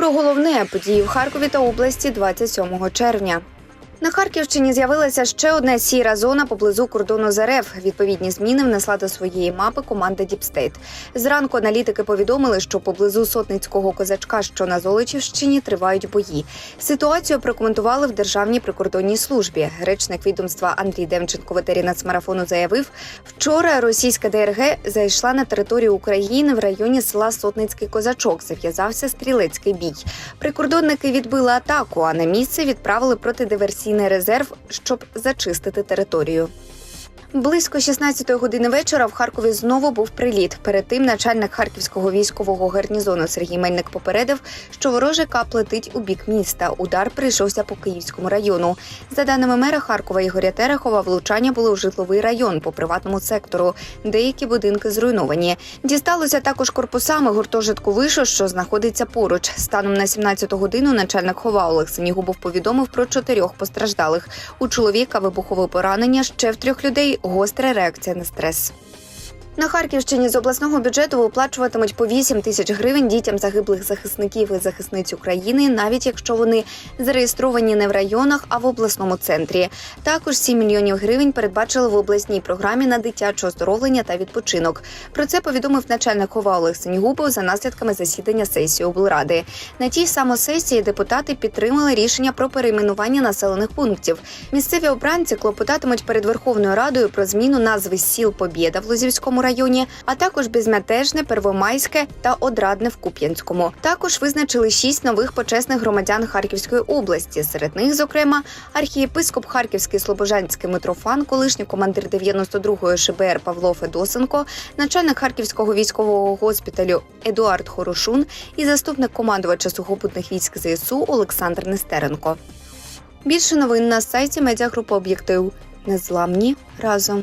Про головне події в Харкові та області 27 червня. На Харківщині з'явилася ще одна сіра зона поблизу кордону з РФ. Відповідні зміни внесла до своєї мапи команда Діпстейт. Зранку аналітики повідомили, що поблизу сотницького козачка, що на Золочівщині, тривають бої. Ситуацію прокоментували в Державній прикордонній службі. Речник відомства Андрій Демченко в етері нацмарафону заявив, вчора російська ДРГ зайшла на територію України в районі села Сотницький козачок. Зав'язався стрілецький бій. Прикордонники відбили атаку, а на місце відправили протидиверсійний резерв, щоб зачистити територію. Близько 16-ї години вечора в Харкові знову був приліт. Перед тим начальник харківського військового гарнізону Сергій Мельник попередив, що ворожий кап у бік міста. Удар прийшовся по Київському району. За даними мера Харкова Ігоря Терехова, влучання були у житловий район по приватному сектору. Деякі будинки зруйновані. Дісталося також корпусами гуртожитку вишу, що знаходиться поруч. Станом на 17-ту годину начальник хова Олег Синігубов повідомив про чотирьох постраждалих. У чоловіка вибухове поранення ще в трьох людей гостра реакція на стрес. На Харківщині з обласного бюджету виплачуватимуть по 8 тисяч гривень дітям загиблих захисників і захисниць України, навіть якщо вони зареєстровані не в районах, а в обласному центрі. Також 7 мільйонів гривень передбачили в обласній програмі на дитяче оздоровлення та відпочинок. Про це повідомив начальник ОВА Олег Сенігубов за наслідками засідання сесії облради. На тій самосесії депутати підтримали рішення про перейменування населених пунктів. Місцеві обранці клопотатимуть перед Верховною Радою про зміну назви сіл Побєда в Лозівському районі, а також Безмятежне, Первомайське та Одрадне в Куп'янському. Також визначили шість нових почесних громадян Харківської області. Серед них, зокрема, архієпископ Харківський Слобожанський Митрофан, колишній командир 92-ї ШБР Павло Федосенко, начальник Харківського військового госпіталю Едуард Хорошун і заступник командувача сухопутних військ ЗСУ Олександр Нестеренко. Більше новин на сайті медіагрупи Об'єктив. Незламні разом.